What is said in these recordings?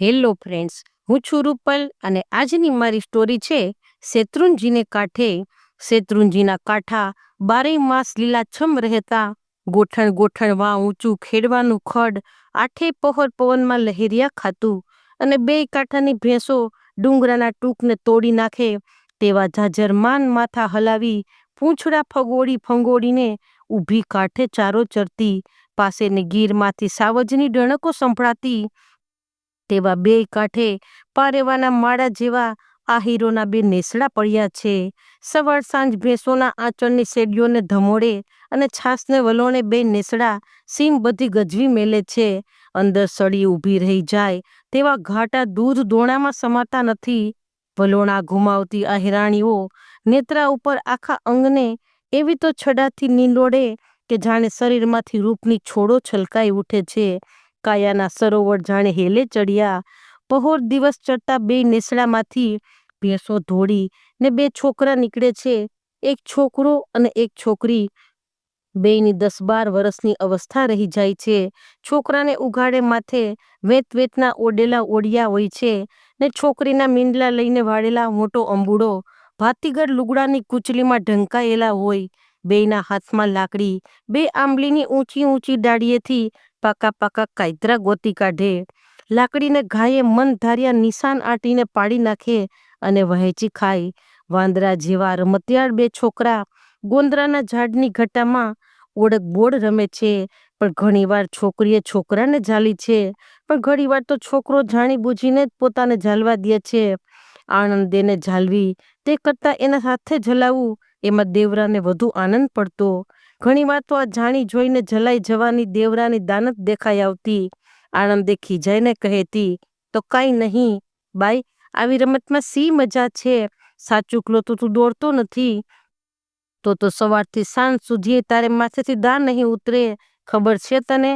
Hello friends, હું છું રૂપલ અને આજની મારી સ્ટોરી છે શેત્રુંજીને કાંઠે. શેત્રુંજીના કાંઠા બારેય માસ લીલાછમ રહેતા. ગોઠણ ગોઠણ વાં ઊંચું ખેડવાનું ખડ, આઠે પહોર પવનમાં લહેરિયા ખાતું અને બે કાંઠાની ભેંસો ડુંગરાના ટૂંકને તોડી નાખે. તેવા જાજરમાન માથા હલાવી પૂંછડા ફગોળી ફંગોળીને ઊભી કાંઠે ચારો ચરતી, પાસેની ગીરમાંથી સાવજની ડણકો સંભળાતી તેવા બે કાંઠે પારેવાના માળા જેવા આ હીરોના બે નેસડા પડ્યા છે. સવાર સાંજ ભેંસોના આંચળની શેડીઓને ધમોડે અને છાસને વલોણે બે નેસડા સીમ બધી ગજવી મેલે છે. અંદર સળી ઊભી રહી જાય તેવા ઘાટા દૂધ દોણામાં સમાતા નથી. વલોણા ઘુમાવતી આ હિરાણીઓ નેત્રા ઉપર આખા અંગને એવી તો છડાથી નીંદોડે કે જાણે શરીરમાંથી રૂપની છોડો છલકાઈ ઉઠે છે. કાયાના સરોવર જાણે હેલે ચડ્યા. પહોર દિવસ ચડતા બે નેસડામાંથી ભેંસો ધોળી ને બે છોકરા નીકળે છે. એક છોકરો અને એક છોકરી. બેયની દસ બાર વર્ષની અવસ્થા રહી જાય છે. છોકરાને ઉઘાડે માથે વેત વેતના ઓડેલા ઓડિયા હોય છે ને છોકરીના મીંડલા લઈને વાળેલા મોટો અંબુડો. ભાતીગર લુગડાની કૂચલીમાં ઢંકાયેલા હોય. બેયના હાથમાં લાકડી, બે આંબલીની ઊંચી ઊંચી ડાળીએથી પાકા પાકા કાયતરા ગોતી કાઢે. લાકડીને ઘાયે મન ધાર્યા નિશાન આટીને પાડી નાખે અને વહેંચી ખાય. વાંદરા જેવા રમતિયાળ બે છોકરા ગોંદરાના ઝાડની ઘટામાં ઓળખ બોળ રમે છે. પણ ઘણીવાર છોકરીએ છોકરાને ઝાલી છે. પણ ઘણીવાર તો છોકરો જાણી બૂજીને જ પોતાને ઝાલવા દે છે. આનંદ દેને ઝાલવી તે કરતાં એના સાથે ઝલાવવું એમાં દેવરાને વધુ આનંદ પડતો. ઘણીવાર તો આ જાણી જોઈને જલાઈ જવાની દેવરાની દાનત દેખાઈ આવતી. આનંદે ખીજાઈને કહેતી, તો કાંઈ નહીં, બાઈ, આવી રમતમાં સી મજા છે? સાચું કલો તો તું દોડતો નથી. તો તો સવારથી સાંજ સુધી તારે માથેથી દાન નહીં ઉતરે, ખબર છે તને?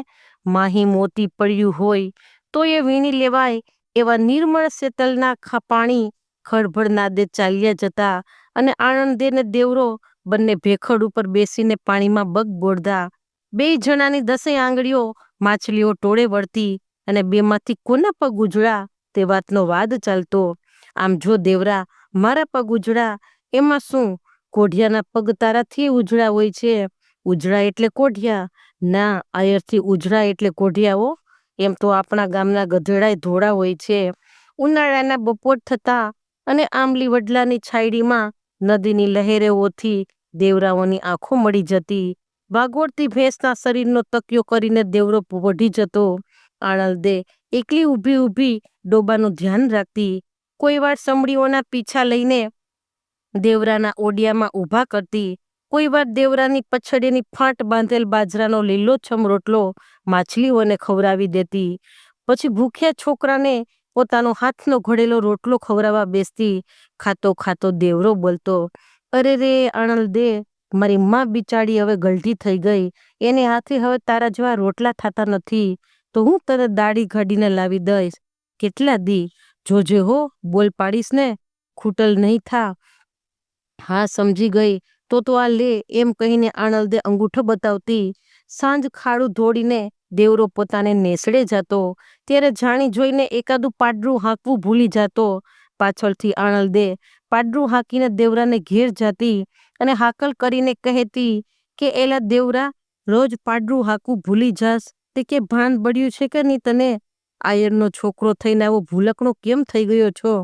માહી મોતી પડ્યું હોય, તો એ વીણી લેવાય, એવા નિર્મળ શેતલના ખા પાણી ખળભળ નાદે ચાલ્યા જતા અને આણંદે ને દેવરો બંને ભેખડ ઉપર બેસીને પાણીમાં બગ બોડતા બે જણાની દસે આંગળીઓ માછલીઓ ટોળે વળતી અને બેમાંથી કોના પગ ઉજળા તે વાતનો વાદ ચાલતો. આમ જો દેવરા, મારા પગ ઉજળા, એમાં શું? કોઢિયાના પગ તારાથી ઉજળા હોય છે. ઉજળા એટલે કોઢિયા. ના, આયરથી ઉજળા એટલે કોઢિયાઓ એમ તો આપણા ગામના ગધેડાય ધોળા હોય છે. ઉનાળાના બપોર થતા અને આંબલી વડલાની છાયડીમાં નદીની લહેરેઓથી દેવરાઓની આંખો મળી જતી. વાગોળતી ભેંસના શરીરનો તકિયો કરીને દેવરો વઢી જતો. આણંદે એકલી ઊભી ઊભી ડોબાનું ધ્યાન રાખતી. કોઈ વાર સમડીઓના પીછા લઈને દેવરાના ઓડિયામાં ઊભા કરતી. કોઈ વાર દેવરાની પછડીની ફાંટ બાંધેલ બાજરાનો લીલોછમ રોટલો માછલીઓને ખવડાવી દેતી. પછી ભૂખ્યા છોકરાને પોતાનો હાથનો ઘડેલો રોટલો ખવડાવવા બેસતી ખાતો ખાતો દેવરો બોલતો, અરે રે અણલ દે, મારી માં બિચારી હવે ગલઢી થઈ ગઈ. એને હાથે હવે તારા જેવા રોટલા થતા નથી. તો હું તને દાઢી ઘડીને લાવી દઈશ. કેટલા દી? જોજે હો, બોલ પાડીશ ને. ખૂટલ નહીં થા. હા, સમજી ગઈ. તો તો આ લે. એમ કહીને આણલદે અંગૂઠો બતાવતી સાંજ ખાડું ધોડીને દેવરો પોતાને નેસડે જતો, ત્યારે જાણી જોઈને એકાદું પાડરું હાંકવું ભૂલી જતો. પાછળથી આણંદે પાડરું હાંકીને દેવરાને ઘેર જતી અને હાકલ કરીને કહેતી કે, એલા દેવરા, રોજ પાડરું હાંકવું ભૂલી જાસ તે કે ભાન બળ્યું છે કે નહીં તને? આયરનો છોકરો થઈને આવો ભૂલકણો કેમ થઈ ગયો છો?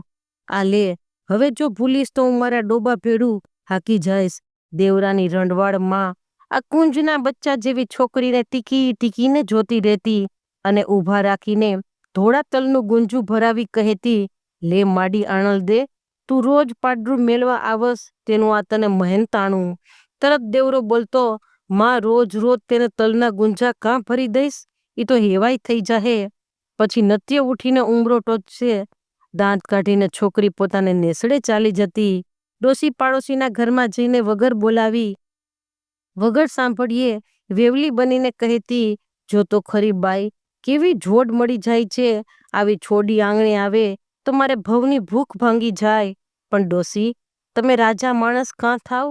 આ લે, હવે જો ભૂલીશ તો હું મારા ડોબા ભેડું હાકી જઈશ. દેવરાની રંડવાડમાં આ કુંજના બચ્ચા જેવી છોકરીને ટીકી ટીકીને જોતી રહેતી અને ઊભા રાખીને ધોળા તલનું ગુંજું ભરાવી કહેતી, લે માડી આણલ દે, તું રોજ પાડરું મેળવા આવસ, તેનું આ તને મહેનતાણું તરત દેવરો બોલતો, માં, રોજ રોજ તેને તલના ગુંજા કાં ભરી દઈશ? એ તો હેવાય થઈ જાહે. પછી નત્ય ઉઠીને ઉમરો ટોચશે, દાંત કાઢીને છોકરી પોતાને નેસડે ચાલી જતી ડોસી પાડોશીના ઘરમાં જઈને વગર બોલાવી વગર સાંભળીએ વેવલી બનીને કહેતી, જો તો ખરી બાઈ, કેવી જોડ મળી જાય છે? આવી છોડી આંગણે આવે તો મારે ભવની ભૂખ ભાંગી જાય. પણ ડોસી, તમે રાજા માણસ કાં થાવ?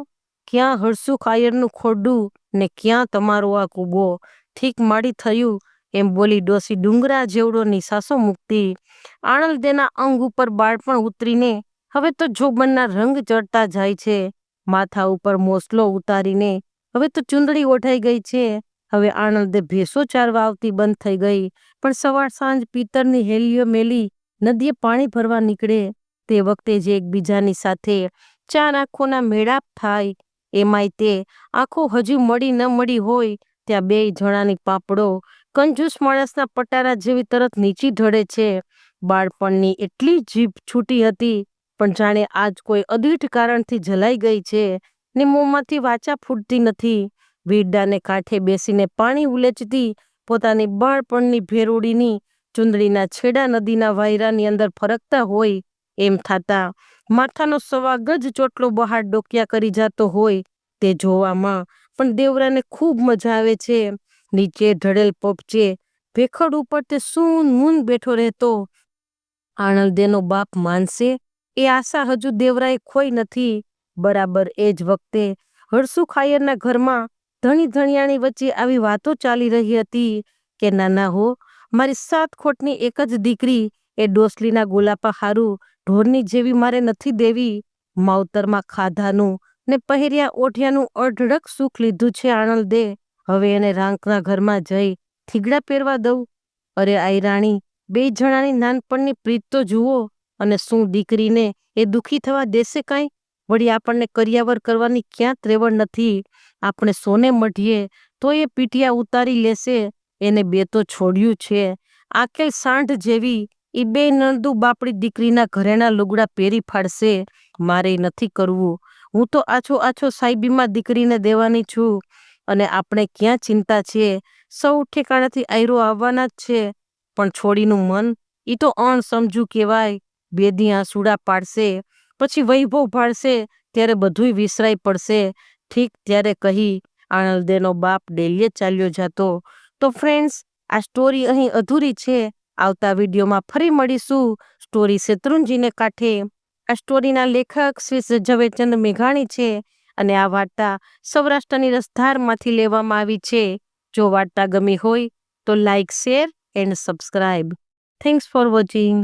ક્યાં હરસુખ કાયરનું ખોડું ને ક્યાં તમારો આ કૂબો? ઠીક માડી થયું. એમ બોલી ડોસી ડુંગરા જેવડો નિશાસો મૂકતી આણંદેના અંગ ઉપર બાળપણ ઉતરીને, હવે તો જોબનના રંગ ચડતા જાય છે. માથા ઉપર મોસલો ઉતારીને હવે તો ચુંદડી ઓઢાઈ ગઈ છે. હવે આણંદે ભેંસો ચારવા આવતી બંધ થઈ ગઈ. પણ સવાર સાંજ પિત્તરની હેલીઓ મેલી. નદીએ પાણી ભરવા નીકળે. તે વખતે જે એકબીજાની સાથે ચાર આંખોના મેળાપ થાય. એમાંય તે આંખો હજુ મળી ન મળી હોય. ત્યાં બે જણાની પાપડો, કંજૂસ માણસના પટારા જેવી તરત નીચી ઢળે છે. બાળપણની એટલી જીભ છૂટી હતી. પણ જાણે આજ કોઈ અદીઠ કારણથી જલાઈ ગઈ છે. ને મોંમાંથી વાચા ફૂટતી નથી. વીરડાને કાંઠે બેસીને પાણી ઉલેચતી પોતાની બાળપણની ભેરોડીની ચુંદડીના છેડા નદીના વાયરાની અંદર ફરકતા હોય એમ થાતા. માથાનો સવા ગજ ચોટલો બહાર ડોક્યા કરી જાતો હોય તે જોવામાં પણ દેવરાને ખૂબ મજા આવે છે. નીચે ઢળેલ પોપચે ભેખડ ઉપર તે સૂન મૂન બેઠો રહેતો. આણંદેનો બાપ માનશે એ આશા હજુ દેવરાએ ખોઈ નથી. બરાબર, એ જ વખતે હરસુ ખાયરના ઘરમાં ધણી ધણિયાણી વચ્ચે આવી વાતો ચાલી રહી હતી કે, નાના હો, મારી સાત ખોટની એક જ દીકરી એ ડોસલીના ગોલાપા હારું ઢોરની જેવી મારે નથી દેવી. માવતરમાં ખાધાનું ને પહેર્યા ઓઢિયાનું અઢળક સુખ લીધું છે, આણંદે હવે એને રાંકના ઘરમાં જઈ થીગડા પહેરવા દઉં. અરે, આઈ રાણી, બે જણાની નાનપણની પ્રીત તો જુઓ. અને શું દીકરીને એ દુખી થવા દેશે કાંઈ? વળી આપણને કરિયાવર કરવાની ક્યાં ત્રેવડ નથી. આપણે સોને મઢીએ તો એ પીઠિયા ઉતારી લેશે. એને બે તો છોડ્યું છે. આકેલ સાંઢ જેવી એ બે નંદુ બાપડી દીકરીના ઘરેણા લુગડા પહેરી ફાડશે. મારે નથી કરવું. હું તો આછો આછો સાહેબીમાં દીકરીને દેવાની છું. અને આપણે ક્યાં ચિંતા છે? સૌ ઠેકાણાથી આયરો આવવાના જ છે. પણ છોડીનું મન એ તો અણસમજુ કહેવાય. બેદી આંસુડા પાડશે. પછી વૈભવ ભાળશે, ત્યારે બધુંય વિસરાઈ પડશે. ઠીક ત્યારે કહી આણંદેનો બાપ ડેલીએ ચાલ્યો જતો. તો ફ્રેન્ડ્સ આ સ્ટોરી અહીં અધૂરી છે. આવતા વિડીયોમાં ફરી મળીશું. સ્ટોરી શેત્રુંજીને કાંઠે. આ સ્ટોરીના લેખક શ્રી ઝવેરચંદ મેઘાણી છે અને આ વાર્તા સૌરાષ્ટ્રની રસધારમાંથી લેવામાં આવી છે. જો વાર્તા ગમી હોય તો like share and subscribe thanks for watching